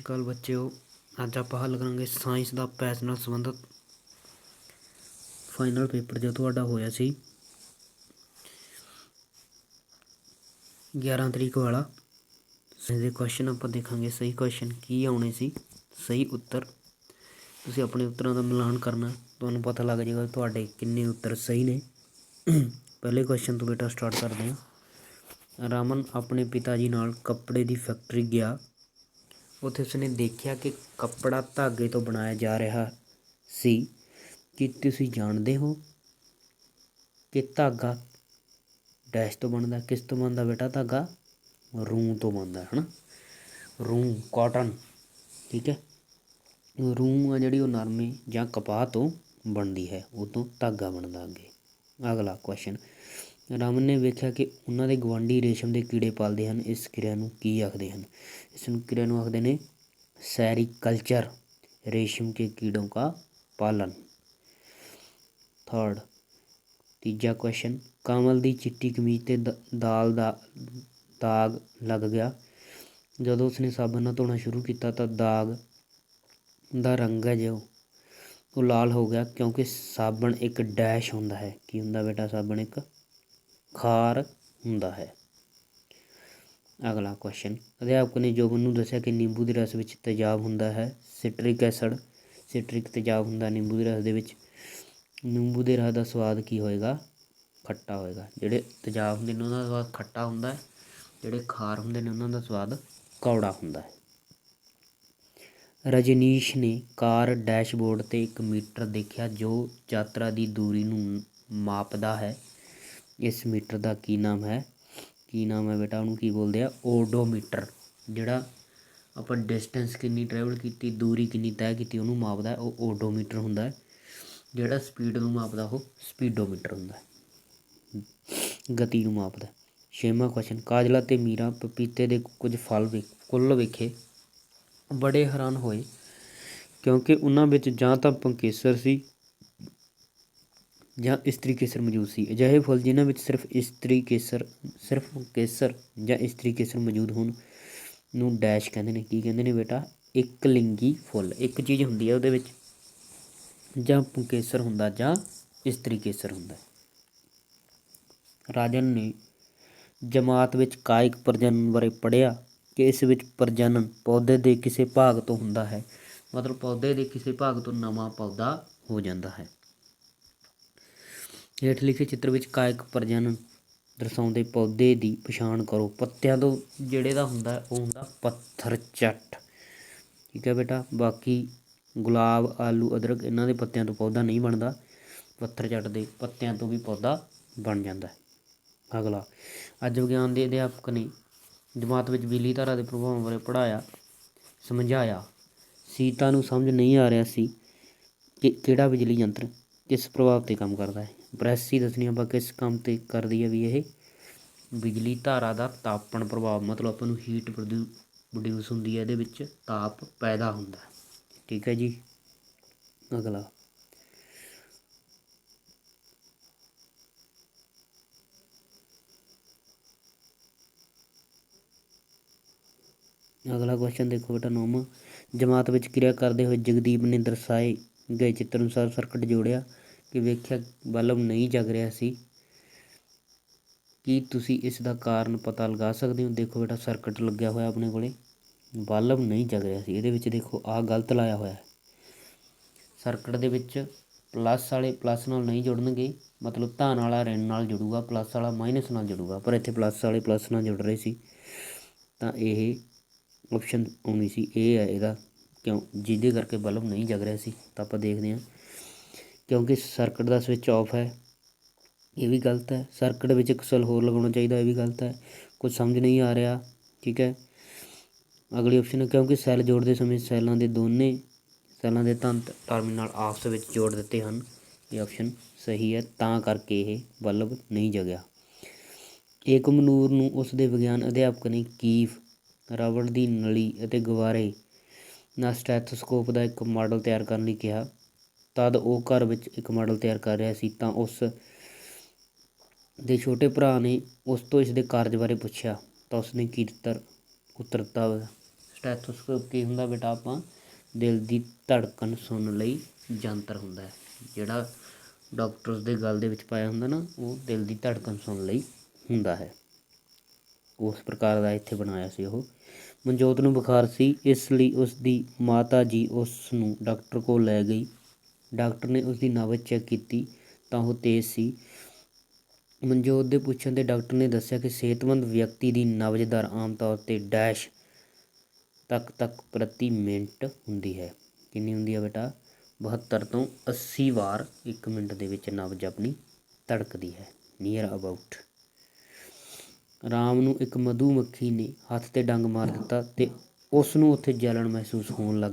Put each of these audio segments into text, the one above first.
ਸ਼੍ਰੀ ਅਕਾਲ ਬੱਚਿਓ ਅੱਜ ਆਪਾਂ ਹੱਲ ਕਰਾਂਗੇ ਸਾਇੰਸ ਦਾ ਪੈਚ ਨਾਲ ਸੰਬੰਧਿਤ ਫਾਈਨਲ ਪੇਪਰ ਜੋ ਤੁਹਾਡਾ ਹੋਇਆ ਸੀ। 11 ਤਰੀਕ ਵਾਲਾ। ਇਹਦੇ ਕੁਐਸਚਨ ਆਪਾਂ ਦੇਖਾਂਗੇ ਸਹੀ ਕੁਐਸਚਨ ਕੀ ਆਉਣੇ ਸੀ, ਸਹੀ ਉੱਤਰ। ਤੁਸੀਂ ਆਪਣੇ ਉੱਤਰਾਂ ਦਾ ਮਿਲਾਨ ਕਰਨਾ, ਤੁਹਾਨੂੰ ਪਤਾ ਲੱਗ ਜਾਏਗਾ ਤੁਹਾਡੇ ਕਿੰਨੇ ਉੱਤਰ ਸਹੀ ਨੇ। ਪਹਿਲੇ ਕੁਐਸਚਨ ਤੋਂ ਬੇਟਾ ਸਟਾਰਟ ਕਰਦੇ ਹਾਂ। ਰਾਮਨ ਆਪਣੇ ਪਿਤਾ ਜੀ ਨਾਲ ਕੱਪੜੇ ਦੀ ਫੈਕਟਰੀ ਗਿਆ। ਉੱਥੇ ਉਸਨੇ ਦੇਖਿਆ ਕਿ ਕੱਪੜਾ ਧਾਗੇ ਤੋਂ ਬਣਾਇਆ ਜਾ ਰਿਹਾ ਸੀ ਕੀ ਤੁਸੀਂ ਜਾਣਦੇ ਹੋ ਕਿ ਧਾਗਾ ਡੈਸ਼ ਤੋਂ ਬਣਦਾ, ਕਿਸ ਤੋਂ ਬਣਦਾ ਬੇਟਾ ਧਾਗਾ? ਰੂੰ ਤੋਂ ਬਣਦਾ ਹੈ ਨਾ ਰੂੰ, ਕਾਟਨ, ਠੀਕ ਹੈ? ਰੂੰ ਆ ਜਿਹੜੀ ਉਹ ਨਰਮੇ ਜਾਂ ਕਪਾਹ ਤੋਂ ਬਣਦੀ ਹੈ, ਉਹ ਤੋਂ ਧਾਗਾ ਬਣਦਾ ਅੱਗੇ। ਅਗਲਾ ਕੁਐਸਚਨ ਰਾਮਨ ਨੇ ਵੇਖਿਆ ਕਿ ਉਹਨਾਂ ਦੇ ਗਵਾਂਢੀ ਰੇਸ਼ਮ ਦੇ ਕੀੜੇ ਪਾਲਦੇ ਹਨ ਇਸ ਕਿਰਿਆ ਨੂੰ ਕੀ ਆਖਦੇ ਹਨ ਇਸ ਨੂੰ ਕਿਰਿਆ ਨੂੰ ਆਖਦੇ ਨੇ ਸੈਰੀਕਲਚਰ रेशम के कीड़ों का पालन ਥਰਡ ਤੀਜਾ ਕੁਐਸਚਨ ਕਮਲ ਦੀ ਚਿੱਟੀ ਕਮੀਜ਼ ਤੇ ਦ- ਦਾਲ ਦਾ ਦਾਗ ਲੱਗ ਗਿਆ ਜਦੋਂ ਉਸਨੇ ਸਾਬਣ ਨਾਲ ਧੋਣਾ ਸ਼ੁਰੂ ਕੀਤਾ ਤਾਂ ਦਾਗ ਦਾ ਰੰਗ ਹੈ ਜੋ ਉਹ ਲਾਲ ਹੋ ਗਿਆ ਕਿਉਂਕਿ ਸਾਬਣ ਇੱਕ ਡੈਸ਼ ਹੁੰਦਾ ਹੈ ਕੀ ਹੁੰਦਾ ਬੇਟਾ ਸਾਬਣ ਇੱਕ ਖਾਰ ਹੁੰਦਾ ਹੈ। ਅਗਲਾ ਕੁਐਸਚਨ ਅਧਿਆਪਕ ਨੇ ਜੋਬਨ ਨੂੰ ਦੱਸਿਆ ਕਿ ਨਿੰਬੂ ਦੇ ਰਸ ਵਿੱਚ ਤੇਜ਼ਾਬ ਹੁੰਦਾ ਹੈ। ਸਿਟਰਿਕ ਐਸਿਡ ਸਿਟਰਿਕ ਤੇਜ਼ਾਬ ਹੁੰਦਾ ਨਿੰਬੂ ਦੇ ਰਸ ਦੇ ਵਿੱਚ ਨਿੰਬੂ ਦੇ ਰਸ ਦਾ ਸਵਾਦ ਕੀ ਹੋਏਗਾ? ਖੱਟਾ ਹੋਏਗਾ। ਜਿਹੜੇ ਤੇਜ਼ਾਬ ਹੁੰਦੇ ਨੇ ਉਹਨਾਂ ਦਾ ਸਵਾਦ ਖੱਟਾ ਹੁੰਦਾ ਹੈ। ਜਿਹੜੇ ਖਾਰ ਹੁੰਦੇ ਨੇ ਉਹਨਾਂ ਦਾ ਸਵਾਦ ਕੌੜਾ ਹੁੰਦਾ ਹੈ। ਰਜਨੀਸ਼ ਨੇ ਕਾਰ ਡੈਸ਼ਬੋਰਡ ਤੇ ਇੱਕ ਮੀਟਰ ਦੇਖਿਆ ਜੋ ਯਾਤਰਾ ਦੀ ਦੂਰੀ ਨੂੰ ਮਾਪਦਾ ਹੈ। ਇਸ ਮੀਟਰ ਦਾ ਕੀ ਨਾਮ ਹੈ? ਕੀ ਨਾਮ ਹੈ ਬੇਟਾ? ਉਹਨੂੰ ਕੀ ਬੋਲਦੇ ਆ? ਓਡੋਮੀਟਰ। ਜਿਹੜਾ ਆਪਾਂ ਡਿਸਟੈਂਸ ਕਿੰਨੀ ਟਰੈਵਲ ਕੀਤੀ, ਦੂਰੀ ਕਿੰਨੀ ਤੈਅ ਕੀਤੀ, ਉਹਨੂੰ ਮਾਪਦਾ ਉਹ ਓਡੋਮੀਟਰ ਹੁੰਦਾ ਹੈ। ਜਿਹੜਾ ਸਪੀਡ ਨੂੰ ਮਾਪਦਾ, ਉਹ ਸਪੀਡੋਮੀਟਰ ਹੁੰਦਾ ਹੈ। ਗਤੀ ਨੂੰ ਮਾਪਦਾ ਛੇਵਾਂ ਕੁਐਸਚਨ ਕਾਜਲਾ ਤੇ ਮੀਰਾ ਪਪੀਤੇ ਦੇ ਕੁਝ ਫਲ ਵੇਖ ਕੁੱਲ ਵੇਖੇ, ਬੜੇ ਹੈਰਾਨ ਹੋਏ। ਕਿਉਂਕਿ ਉਹਨਾਂ ਵਿੱਚ ਜਾਂ ਤਾਂ ਪੰਕੇਸਰ ਸੀ ਜਾਂ ਇਸਤਰੀ ਕੇਸਰ ਮੌਜੂਦ ਸੀ। ਅਜਿਹੇ ਫੁੱਲ ਜਿਨ੍ਹਾਂ ਵਿੱਚ ਸਿਰਫ ਇਸਤਰੀ ਕੇਸਰ ਸਿਰਫ ਕੇਸਰ ਜਾਂ ਇਸਤਰੀ ਕੇਸਰ ਮੌਜੂਦ ਹੋਣ ਨੂੰ ਡੈਸ਼ ਕਹਿੰਦੇ ਨੇ। ਕੀ ਕਹਿੰਦੇ ਨੇ ਬੇਟਾ? ਇੱਕ ਲਿੰਗੀ ਫੁੱਲ। ਇੱਕ ਚੀਜ਼ ਹੁੰਦੀ ਹੈ ਉਹਦੇ ਵਿੱਚ ਜਾਂ ਪੁੰਕੇਸਰ ਹੁੰਦਾ ਜਾਂ ਇਸਤਰੀ ਕੇਸਰ ਹੁੰਦਾ। ਰਾਜਨ ਨੇ ਜਮਾਤ ਵਿੱਚ ਕਾਇਕ ਪ੍ਰਜਨਨ ਬਾਰੇ ਪੜ੍ਹਿਆ ਕਿ ਇਸ ਵਿੱਚ ਪ੍ਰਜਨਨ ਪੌਦੇ ਦੇ ਕਿਸੇ ਭਾਗ ਤੋਂ ਹੁੰਦਾ ਹੈ। ਮਤਲਬ ਪੌਦੇ ਦੇ ਕਿਸੇ ਭਾਗ ਤੋਂ ਨਵਾਂ ਪੌਦਾ ਹੋ ਜਾਂਦਾ ਹੈ। ਹੇਠ ਲਿਖੇ ਚਿੱਤਰ ਵਿੱਚ ਕਾਇਕ ਪ੍ਰਜਨਨ ਦਰਸਾਉਂਦੇ ਪੌਦੇ ਦੀ ਪਛਾਣ ਕਰੋ। ਪੱਤਿਆਂ ਤੋਂ ਜਿਹੜੇ ਦਾ ਹੁੰਦਾ, ਉਹ ਹੁੰਦਾ ਪੱਥਰ ਚੱਟ। ਠੀਕ ਹੈ ਬੇਟਾ? ਬਾਕੀ ਗੁਲਾਬ, ਆਲੂ, ਅਦਰਕ, ਇਹਨਾਂ ਦੇ ਪੱਤਿਆਂ ਤੋਂ ਪੌਦਾ ਨਹੀਂ ਬਣਦਾ। ਪੱਥਰ ਚੱਟ ਦੇ ਪੱਤਿਆਂ ਤੋਂ ਵੀ ਪੌਦਾ ਬਣ ਜਾਂਦਾ ਹੈ। ਅਗਲਾ। ਅੱਜ ਵਿਗਿਆਨ ਦੇ ਅਧਿਆਪਕ ਨੇ ਜਮਾਤ ਵਿੱਚ ਬਿਜਲੀ ਧਾਰਾ ਦੇ ਪ੍ਰਭਾਵਾਂ ਬਾਰੇ ਪੜ੍ਹਾਇਆ, ਸਮਝਾਇਆ। ਸੀਤਾ ਨੂੰ ਸਮਝ ਨਹੀਂ ਆ ਰਿਹਾ ਸੀ ਕਿ ਕਿਹੜਾ ਬਿਜਲੀ ਯੰਤਰ ਕਿਸ ਪ੍ਰਭਾਵ ਤੇ ਕੰਮ ਕਰਦਾ ਹੈ? ਪ੍ਰੈਸੀ ਦੱਸਣੀ ਆਪਾਂ ਕਿਸ ਕੰਮ ਤੇ ਕਰਦੀ ਹੈ ਵੀ ਇਹ? ਬਿਜਲੀ ਧਾਰਾ ਦਾ ਤਾਪਣ ਪ੍ਰਭਾਵ, ਮਤਲਬ ਆਪਾਂ ਨੂੰ ਹੀਟ ਪ੍ਰੋਡਿਊਸ ਹੁੰਦੀ ਹੈ, ਇਹਦੇ ਵਿੱਚ ਤਾਪ ਪੈਦਾ ਹੁੰਦਾ ਠੀਕ ਹੈ ਜੀ? ਅਗਲਾ। ਅਗਲਾ ਕੁਐਸਚਨ ਦੇਖੋ ਬੇਟਾ ਨੌਵਾਂ ਜਮਾਤ ਵਿੱਚ ਕਿਰਿਆ ਕਰਦੇ ਹੋਏ ਜਗਦੀਪ ਨੇ ਦਰਸਾਏ ਗਏ ਚਿੱਤਰ ਅਨੁਸਾਰ ਸਰਕਟ ਜੋੜਿਆ। ਕਿ ਵੇਖਿਆ ਬਲਬ ਨਹੀਂ ਜਗ ਰਿਹਾ ਸੀ। ਕੀ ਤੁਸੀਂ ਇਸ ਦਾ ਕਾਰਨ ਪਤਾ ਲਗਾ ਸਕਦੇ ਹੋ? ਦੇਖੋ ਬੇਟਾ, ਸਰਕਟ ਲੱਗਿਆ ਹੋਇਆ ਆਪਣੇ ਕੋਲੇ। ਬਲਬ ਨਹੀਂ ਜਗ ਰਿਹਾ ਸੀ। ਇਹਦੇ ਵਿੱਚ ਦੇਖੋ, ਆਹ ਗਲਤ ਲਾਇਆ ਹੋਇਆ ਹੈ। ਸਰਕਟ ਦੇ ਵਿੱਚ ਪਲੱਸ ਵਾਲੇ ਪਲੱਸ ਨਾਲ ਨਹੀਂ ਜੁੜਨਗੇ। ਮਤਲਬ ਧਨ ਵਾਲਾ ਰਿਣ ਨਾਲ ਜੁੜੂਗਾ ਪਲੱਸ ਵਾਲਾ ਮਾਈਨਸ ਨਾਲ ਜੁੜੂਗਾ। ਪਰ ਇੱਥੇ ਪਲੱਸ ਵਾਲੇ ਪਲੱਸ ਨਾਲ ਜੁੜ ਰਹੇ ਸੀ। ਤਾਂ ਇਹ ਆਪਸ਼ਨ ਆਉਣੀ ਸੀ। ਇਹ ਹੈ ਇਹਦਾ, ਕਿਉਂ? ਜਿਹਦੇ ਕਰਕੇ ਬਲਬ ਨਹੀਂ ਜਗ ਰਿਹਾ ਸੀ। ਤਾਂ ਆਪਾਂ ਦੇਖਦੇ ਹਾਂ। ਕਿਉਂਕਿ ਸਰਕਟ ਦਾ ਸਵਿੱਚ ਆਫ ਹੈ, ਇਹ ਵੀ ਗਲਤ ਹੈ। ਸਰਕਟ ਵਿੱਚ ਇੱਕ ਸੈੱਲ ਹੋਰ ਲਗਾਉਣਾ ਚਾਹੀਦਾ, ਇਹ ਵੀ ਗਲਤ ਹੈ। ਕੁਝ ਸਮਝ ਨਹੀਂ ਆ ਰਿਹਾ, ਠੀਕ ਹੈ। ਅਗਲੀ ਆਪਸ਼ਨ ਹੈ, ਕਿਉਂਕਿ ਸੈੱਲ ਜੋੜਦੇ ਸਮੇਂ ਸੈੱਲਾਂ ਦੇ ਦੋਨੇ ਸੈੱਲਾਂ ਦੇ ਤੰਤ ਟਰਮੀਨਲ ਆਪਸ ਵਿੱਚ ਜੋੜ ਦਿੱਤੇ ਹਨ। ਇਹ ਆਪਸ਼ਨ ਸਹੀ ਹੈ, ਤਾਂ ਕਰਕੇ ਇਹ ਬਲਬ ਨਹੀਂ ਜਗਿਆ। ਏਕਮ ਨੂਰ ਨੂੰ ਉਸ ਦੇ ਵਿਗਿਆਨ ਅਧਿਆਪਕ ਨੇ ਕੀਫ, ਰਬੜ ਦੀ ਨਲੀ ਅਤੇ ਗਵਾਰੇ ਨਾਲ ਸਟੈਥੋਸਕੋਪ ਦਾ ਇੱਕ ਮਾਡਲ ਤਿਆਰ ਕਰਨ ਲਈ ਕਿਹਾ। ਤਦ ਉਹ ਘਰ ਵਿੱਚ ਇੱਕ ਮਾਡਲ ਤਿਆਰ ਕਰ ਰਿਹਾ ਸੀ ਤਾਂ ਉਸ ਦੇ ਛੋਟੇ ਭਰਾ ਨੇ ਉਸ ਤੋਂ ਇਸ ਦੇ ਕਾਰਜ ਬਾਰੇ ਪੁੱਛਿਆ ਤਾਂ ਉਸਨੇ ਕੀ ਉੱਤਰ ਉੱਤਰ ਦਿੱਤਾ ਸਟੈਥੋਸਕੋਪ ਕੀ ਹੁੰਦਾ ਬੇਟਾ? ਆਪਾਂ ਦਿਲ ਦੀ ਧੜਕਣ ਸੁਣਨ ਲਈ ਯੰਤਰ ਹੁੰਦਾ ਹੈ। ਜਿਹੜਾ ਡਾਕਟਰਸ ਦੇ ਗਲ ਦੇ ਵਿੱਚ ਪਾਇਆ ਹੁੰਦਾ ਨਾ, ਉਹ ਦਿਲ ਦੀ ਧੜਕਣ ਸੁਣਨ ਲਈ ਹੁੰਦਾ ਹੈ। ਉਸ ਪ੍ਰਕਾਰ ਦਾ ਇੱਥੇ ਬਣਾਇਆ ਸੀ ਉਹ। ਮਨਜੋਤ ਨੂੰ ਬੁਖਾਰ ਸੀ, ਇਸ ਲਈ ਉਸ ਦੀ ਮਾਤਾ ਜੀ ਉਸ ਨੂੰ ਡਾਕਟਰ ਕੋਲ ਲੈ ਗਈ। ਡਾਕਟਰ ਨੇ ਉਸ ਦੀ ਨਬਜ਼ ਚੈੱਕ ਕੀਤੀ ਤਾਂ ਉਹ ਤੇਜ਼ ਸੀ। ਮਨਜੋਤ ਦੇ ਪੁੱਛਣ ਤੇ ਡਾਕਟਰ ਨੇ ਦੱਸਿਆ ਕਿ ਸਿਹਤਮੰਦ ਵਿਅਕਤੀ ਦੀ ਨਬਜ਼ ਦਰ ਆਮ ਤੌਰ ਤੇ ਡੈਸ਼ ਤੱਕ ਤੱਕ ਪ੍ਰਤੀ ਮਿੰਟ ਹੁੰਦੀ ਹੈ। ਕਿੰਨੀ ਹੁੰਦੀ ਹੈ ਬੇਟਾ? 72 ਤੋਂ 80 ਵਾਰ 1 ਮਿੰਟ ਦੇ ਵਿੱਚ ਨਬਜ਼ ਆਪਣੀ ਧੜਕਦੀ ਹੈ। ਨੀਅਰ ਅਬਾਊਟ ਰਾਮ ਨੂੰ ਇੱਕ ਮਧੂ ਮੱਖੀ ਨੇ ਹੱਥ ਤੇ ਡੰਗ ਮਾਰ ਦਿੱਤਾ ਤੇ ਉਸ ਨੂੰ ਉੱਥੇ ਜਲਣ ਮਹਿਸੂਸ ਹੋਣ ਲੱਗ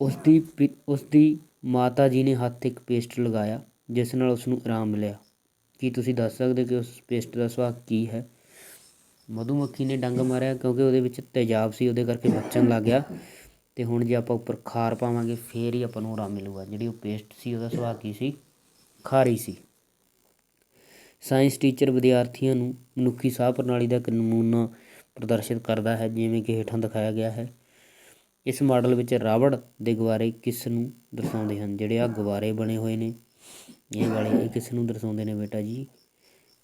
ਉਸਦੀ ਪਿ- ਉਸਦੀ ਮਾਤਾ ਜੀ ਨੇ ਹੱਥ ਇੱਕ ਪੇਸਟ ਲਗਾਇਆ, ਜਿਸ ਨਾਲ ਉਸਨੂੰ ਆਰਾਮ ਮਿਲਿਆ। ਕੀ ਤੁਸੀਂ ਦੱਸ ਸਕਦੇ ਕਿ ਉਸ ਪੇਸਟ ਦਾ ਸੁਭਾਅ ਕੀ ਹੈ? ਮਧੂਮੱਖੀ ਨੇ ਡੰਗ ਮਾਰਿਆ ਕਿਉਂਕਿ ਉਹਦੇ ਵਿੱਚ ਤੇਜ਼ਾਬ ਸੀ, ਉਹਦੇ ਕਰਕੇ ਮੱਚਣ ਲੱਗ ਗਿਆ। ਅਤੇ ਹੁਣ ਜੇ ਆਪਾਂ ਉੱਪਰ ਖਾਰ ਪਾਵਾਂਗੇ, ਫੇਰ ਹੀ ਆਪਾਂ ਨੂੰ ਆਰਾਮ ਮਿਲੂਗਾ। ਜਿਹੜੀ ਉਹ ਪੇਸਟ ਸੀ, ਉਹਦਾ ਸੁਭਾਅ ਕੀ ਸੀ? ਖਾਰੀ ਸੀ। ਸਾਇੰਸ ਟੀਚਰ ਵਿਦਿਆਰਥੀਆਂ ਨੂੰ ਮਨੁੱਖੀ ਸਾਹ ਪ੍ਰਣਾਲੀ ਦਾ ਇੱਕ ਨਮੂਨਾ ਪ੍ਰਦਰਸ਼ਿਤ ਕਰਦਾ ਹੈ, ਜਿਵੇਂ ਕਿ ਹੇਠਾਂ ਦਿਖਾਇਆ ਗਿਆ ਹੈ। ਇਸ ਮਾਡਲ ਵਿੱਚ ਰਾਵੜ ਦੇ ਗੁਬਾਰੇ ਕਿਸ ਨੂੰ ਦਰਸਾਉਂਦੇ ਹਨ? ਜਿਹੜੇ ਆ ਗੁਬਾਰੇ ਬਣੇ ਹੋਏ ਨੇ, ਇਹ ਵਾਲੇ ਇਹ ਕਿਸ ਨੂੰ ਦਰਸਾਉਂਦੇ ਨੇ ਬੇਟਾ ਜੀ?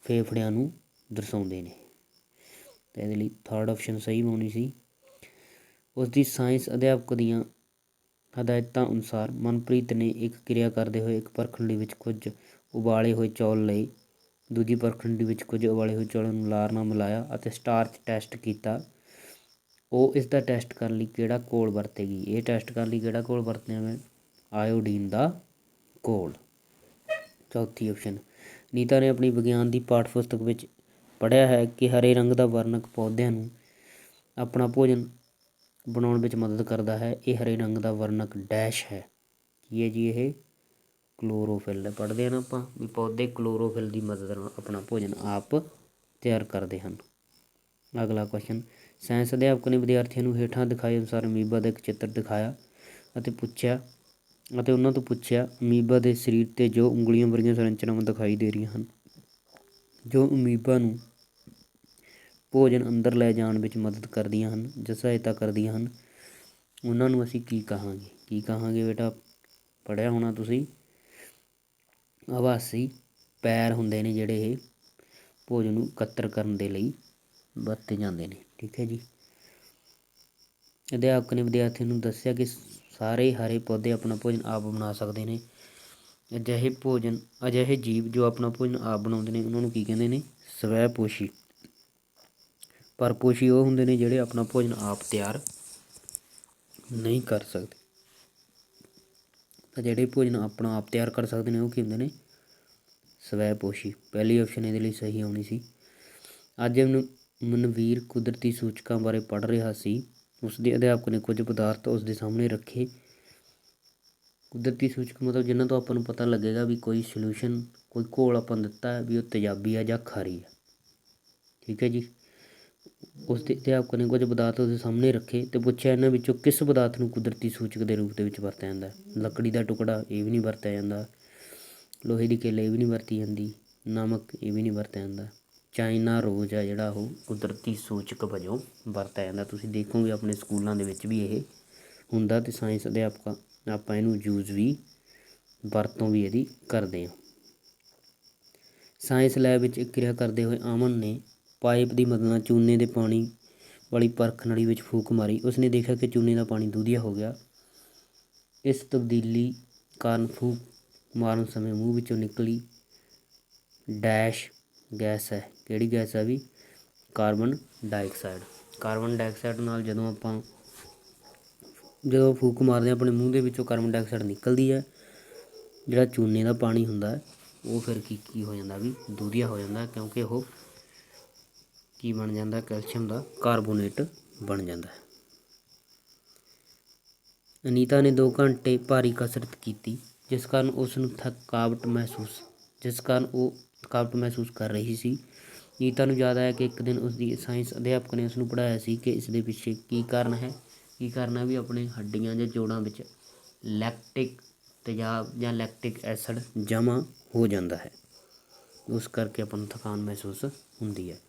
ਫੇਫੜਿਆਂ ਨੂੰ ਦਰਸਾਉਂਦੇ ਨੇ। ਤੇ ਇਹਦੇ ਲਈ ਥਰਡ ਆਪਸ਼ਨ ਸਹੀ ਹੋਣੀ ਸੀ। ਉਸ ਦੀ ਸਾਇੰਸ ਅਧਿਆਪਕ ਦੀਆਂ ਹਦਾਇਤਾਂ ਅਨੁਸਾਰ ਮਨਪ੍ਰੀਤ ਨੇ ਇੱਕ ਕਿਰਿਆ ਕਰਦੇ ਹੋਏ ਇੱਕ ਪਰਖੰਡੀ ਵਿੱਚ ਕੁਝ ਉਬਾਲੇ ਹੋਏ ਚੌਲ ਲਏ। ਦੂਜੀ ਪਰਖੰਡੀ ਵਿੱਚ ਕੁਝ ਉਬਾਲੇ ਹੋਏ ਚੌਲਾਂ ਨੂੰ ਲਾਰ ਨਾਲ ਮਿਲਾਇਆ ਅਤੇ ਸਟਾਰਚ ਟੈਸਟ ਕੀਤਾ। ਉਹ ਇਸ ਦਾ ਟੈਸਟ ਕਰਨ ਲਈ ਕਿਹੜਾ ਘੋਲ ਵਰਤੇਗੀ। ਇਹ ਟੈਸਟ ਕਰਨ ਲਈ ਕਿਹੜਾ ਘੋਲ ਵਰਤੇਗਾ ਆਇਓਡੀਨ ਦਾ ਘੋਲ ਚੌਥੀ ਆਪਸ਼ਨ ਨੀਤਾ ਨੇ ਆਪਣੀ ਵਿਗਿਆਨ ਦੀ ਪਾਠ ਪੁਸਤਕ ਵਿੱਚ ਪੜ੍ਹਿਆ ਹੈ ਕਿ ਹਰੇ ਰੰਗ ਦਾ ਵਰਣਕ ਪੌਦਿਆਂ ਨੂੰ ਆਪਣਾ ਭੋਜਨ ਬਣਾਉਣ ਵਿੱਚ ਮਦਦ ਕਰਦਾ ਹੈ। ਇਹ ਹਰੇ ਰੰਗ ਦਾ ਵਰਣਕ ਡੈਸ਼ ਹੈ। ਕੀ ਹੈ ਜੀ ਇਹ? ਕਲੋਰੋਫਿਲ ਪੜ੍ਹਦੇ ਆ ਨਾ ਆਪਾਂ ਵੀ ਪੌਦੇ ਕਲੋਰੋਫਿਲ ਦੀ ਮਦਦ ਨਾਲ ਆਪਣਾ ਭੋਜਨ ਆਪ ਤਿਆਰ ਕਰਦੇ ਹਨ। ਅਗਲਾ ਕੁਐਸਚਨ ਸਾਇੰਸ ਅਧਿਆਪਕ ਨੇ ਵਿਦਿਆਰਥੀਆਂ ਨੂੰ ਹੇਠਾਂ ਦਿਖਾਏ ਅਨੁਸਾਰ ਅਮੀਬਾ ਦਾ ਇੱਕ ਚਿੱਤਰ ਦਿਖਾਇਆ ਅਤੇ ਪੁੱਛਿਆ ਅਤੇ ਉਹਨਾਂ ਤੋਂ ਪੁੱਛਿਆ, ਅਮੀਬਾ ਦੇ ਸਰੀਰ ਤੇ ਜੋ ਉਂਗਲੀਆਂ ਵਰਗੀਆਂ ਸੰਰਚਨਾਵਾਂ ਦਿਖਾਈ ਦੇ ਰਹੀਆਂ ਹਨ, ਜੋ ਅਮੀਬਾ ਨੂੰ ਭੋਜਨ ਅੰਦਰ ਲੈ ਜਾਣ ਵਿੱਚ ਮਦਦ ਕਰਦੀਆਂ ਹਨ, ਜਾਂ ਸਹਾਇਤਾ ਕਰਦੀਆਂ ਹਨ, ਉਹਨਾਂ ਨੂੰ ਅਸੀਂ ਕੀ ਕਹਾਂਗੇ? ਕੀ ਕਹਾਂਗੇ ਬੇਟਾ? ਪੜ੍ਹਿਆ ਹੋਣਾ ਤੁਸੀਂ? ਆਵਾਸੀ ਪੈਰ ਹੁੰਦੇ ਨੇ ਜਿਹੜੇ ਇਹ ਭੋਜਨ ਨੂੰ ਇਕੱਤਰ ਕਰਨ ਦੇ ਲਈ। ਵਰਤੇ ਜਾਂਦੇ ਨੇ, ਠੀਕ ਹੈ ਜੀ। ਅਧਿਆਪਕ ਨੇ ਵਿਦਿਆਰਥੀਆਂ ਨੂੰ ਦੱਸਿਆ ਕਿ ਸਾਰੇ ਹਰੇ ਪੌਦੇ ਆਪਣਾ ਭੋਜਨ ਆਪ ਬਣਾ ਸਕਦੇ ਨੇ। ਅਜਿਹੇ ਭੋਜਨ, ਅਜਿਹੇ ਜੀਵ ਜੋ ਆਪਣਾ ਭੋਜਨ ਆਪ ਬਣਾਉਂਦੇ ਨੇ, ਉਹਨਾਂ ਨੂੰ ਕੀ ਕਹਿੰਦੇ ਨੇ? ਸਵੈ ਪੋਸ਼ੀ। ਪਰ ਪੋਸ਼ੀ ਉਹ ਹੁੰਦੇ ਨੇ ਜਿਹੜੇ ਆਪਣਾ ਭੋਜਨ ਆਪ ਤਿਆਰ ਨਹੀਂ ਕਰ ਸਕਦੇ। ਤਾਂ ਜਿਹੜੇ ਭੋਜਨ ਆਪਣਾ ਆਪ ਤਿਆਰ ਕਰ ਸਕਦੇ ਨੇ, ਉਹ ਕੀ ਹੁੰਦੇ ਨੇ? ਸਵੈ ਪੋਸ਼ੀ। ਪਹਿਲੀ ਆਪਸ਼ਨ ਇਹਦੇ ਲਈ ਸਹੀ ਆਉਣੀ ਸੀ। ਅੱਜ ਮਨ- ਮਨਵੀਰ ਕੁਦਰਤੀ ਸੂਚਕਾਂ ਬਾਰੇ ਪੜ੍ਹ ਰਿਹਾ ਸੀ। ਉਸ ਦੇ ਅਧਿਆਪਕ ਨੇ ਕੁਝ ਪਦਾਰਥ ਉਸ ਦੇ ਸਾਹਮਣੇ ਰੱਖੇ। ਕੁਦਰਤੀ ਸੂਚਕ ਮਤਲਬ ਜਿਨ੍ਹਾਂ ਤੋਂ ਆਪਾਂ ਨੂੰ ਪਤਾ ਲੱਗੇਗਾ ਵੀ ਕੋਈ ਸੋਲੂਸ਼ਨ ਕੋਈ ਘੋਲ ਆਪਾਂ ਨੂੰ ਦਿੱਤਾ ਹੈ ਵੀ ਉਹ ਤੇਜ਼ਾਬੀ ਆ ਜਾਂ ਖਾਰੀ ਆ ਠੀਕ ਹੈ ਜੀ? ਉਸ ਦੇ ਅਧਿਆਪਕ ਨੇ ਕੁਝ ਪਦਾਰਥ ਉਸ ਦੇ ਸਾਹਮਣੇ ਰੱਖੇ ਤੇ ਪੁੱਛਿਆ ਇਹਨਾਂ ਵਿੱਚੋਂ ਕਿਸ ਪਦਾਰਥ ਨੂੰ ਕੁਦਰਤੀ ਸੂਚਕ ਦੇ ਰੂਪ ਦੇ ਵਿੱਚ ਵਰਤਿਆ ਜਾਂਦਾ ਲੱਕੜੀ ਦਾ ਟੁਕੜਾ, ਇਹ ਵੀ ਨਹੀਂ ਵਰਤਿਆ ਜਾਂਦਾ। ਲੋਹੇ ਦੀ ਕੇਲੇ, ਇਹ ਵੀ ਨਹੀਂ ਵਰਤੀ ਜਾਂਦੀ। ਨਮਕ, ਇਹ ਵੀ ਨਹੀਂ ਵਰਤਿਆ ਜਾਂਦਾ। ਚਾਈਨਾ ਰੋਜ਼ ਆ ਜਿਹੜਾ ਉਹ ਕੁਦਰਤੀ ਸੂਚਕ ਵਜੋਂ ਵਰਤਿਆ ਜਾਂਦਾ। ਤੁਸੀਂ ਦੇਖੋਗੇ ਆਪਣੇ ਸਕੂਲਾਂ ਦੇ ਵਿੱਚ ਵੀ ਇਹ ਹੁੰਦਾ ਅਤੇ ਸਾਇੰਸ ਅਧਿਆਪਕਾਂ ਆਪਾਂ ਇਹਨੂੰ ਯੂਜ਼ ਵੀ, ਵਰਤੋਂ ਵੀ ਇਹਦੀ ਕਰਦੇ ਹਾਂ। ਸਾਇੰਸ ਲੈਬ ਵਿੱਚ ਕਿਰਿਆ ਕਰਦੇ ਹੋਏ ਅਮਨ ਨੇ ਪਾਈਪ ਦੀ ਮਦਦ ਨਾਲ ਚੂਨੇ ਦੇ ਪਾਣੀ ਵਾਲੀ ਪਰਖ ਨਲੀ ਵਿੱਚ ਫੂਕ ਮਾਰੀ। ਉਸਨੇ ਦੇਖਿਆ ਕਿ ਚੂਨੇ ਦਾ ਪਾਣੀ ਦੂਧੀਆ ਹੋ ਗਿਆ। ਇਸ ਤਬਦੀਲੀ ਕਾਰਨ ਫੂਕ ਮਾਰਨ ਸਮੇਂ ਮੂੰਹ ਵਿੱਚੋਂ ਨਿਕਲੀ ਡੈਸ਼ ਗੈਸ ਹੈ। ਕਿਹੜੀ ਗੈਸ ਹੈ ਵੀ? Carbon dioxide. ਕਾਰਬਨ ਡਾਈਆਕਸਾਈਡ ਨਾਲ ਜਦੋਂ ਆਪਾਂ, ਜਦੋਂ ਫੂਕ ਮਾਰਦੇ ਹਾਂ, ਆਪਣੇ ਮੂੰਹ ਦੇ ਵਿੱਚੋਂ ਕਾਰਬਨ ਡਾਈਆਕਸਾਈਡ ਨਿਕਲਦੀ ਹੈ, ਜਿਹੜਾ ਚੂਨੇ ਦਾ ਪਾਣੀ ਹੁੰਦਾ ਉਹ ਫਿਰ ਕੀ ਕੀ ਹੋ ਜਾਂਦਾ ਵੀ? ਦੁਧੀਆ ਹੋ ਜਾਂਦਾ, ਕਿਉਂਕਿ ਉਹ ਕੀ ਬਣ ਜਾਂਦਾ? ਕੈਲਸ਼ੀਅਮ ਦਾ ਕਾਰਬੋਨੇਟ ਬਣ ਜਾਂਦਾ ਹੈ। ਅਨੀਤਾ ਨੇ 2 ਘੰਟੇ ਭਾਰੀ ਕਸਰਤ ਕੀਤੀ, ਜਿਸ ਕਾਰਨ ਉਸ ਨੂੰ ਥਕਾਵਟ ਮਹਿਸੂਸ, ਜਿਸ ਕਾਰਨ ਉਹ ਥਕਾਵਟ ਮਹਿਸੂਸ ਕਰ ਰਹੀ ਸੀ। ਨੀਤਾ ਨੂੰ ਯਾਦ ਆਇਆ ਕਿ ਇੱਕ ਦਿਨ ਉਸ ਦੀ ਸਾਇੰਸ ਅਧਿਆਪਕ ਨੇ ਉਸ ਨੂੰ ਪੜ੍ਹਾਇਆ ਸੀ ਕਿ ਇਸ ਦੇ ਪਿੱਛੇ ਕੀ ਕਾਰਨ ਹੈ। ਕੀ ਕਾਰਨ ਹੈ ਵੀ ਆਪਣੇ ਹੱਡੀਆਂ ਜਾਂ ਜੋੜਾਂ ਵਿੱਚ ਲੈਕਟਿਕ ਤੇਜ਼ਾਬ ਜਾਂ ਲੈਕਟਿਕ ਐਸਿਡ ਜਮ੍ਹਾਂ ਹੋ ਜਾਂਦਾ ਹੈ। ਉਸ ਕਰਕੇ ਆਪਾਂ ਨੂੰ ਥਕਾਨ ਮਹਿਸੂਸ ਹੁੰਦੀ ਹੈ।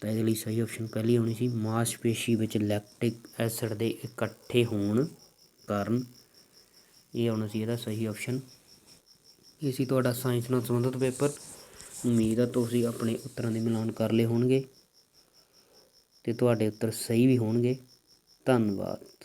ਤਾਂ ਇਹਦੇ ਲਈ ਸਹੀ ਆਪਸ਼ਨ ਪਹਿਲੀ ਆਉਣੀ ਸੀ, ਮਾਸਪੇਸ਼ੀ ਵਿੱਚ ਲੈਕਟਿਕ ਐਸਿਡ ਦੇ ਇਕੱਠੇ ਹੋਣ ਕਾਰਨ। ਇਹ ਆਉਣਾ ਸੀ ਇਹਦਾ ਸਹੀ ਆਪਸ਼ਨ ਇਹ ਸੀ ਤੁਹਾਡਾ ਸਾਇੰਸ ਨਾਲ ਸੰਬੰਧਿਤ ਪੇਪਰ ਉਮੀਦ ਆ ਤੁਸੀਂ ਆਪਣੇ ਉੱਤਰਾਂ ਦੇ ਮਿਲਾਨ ਕਰ ਲਏ ਹੋਣਗੇ ਤੇ ਤੁਹਾਡੇ ਉੱਤਰ ਸਹੀ ਵੀ ਹੋਣਗੇ। ਧੰਨਵਾਦ।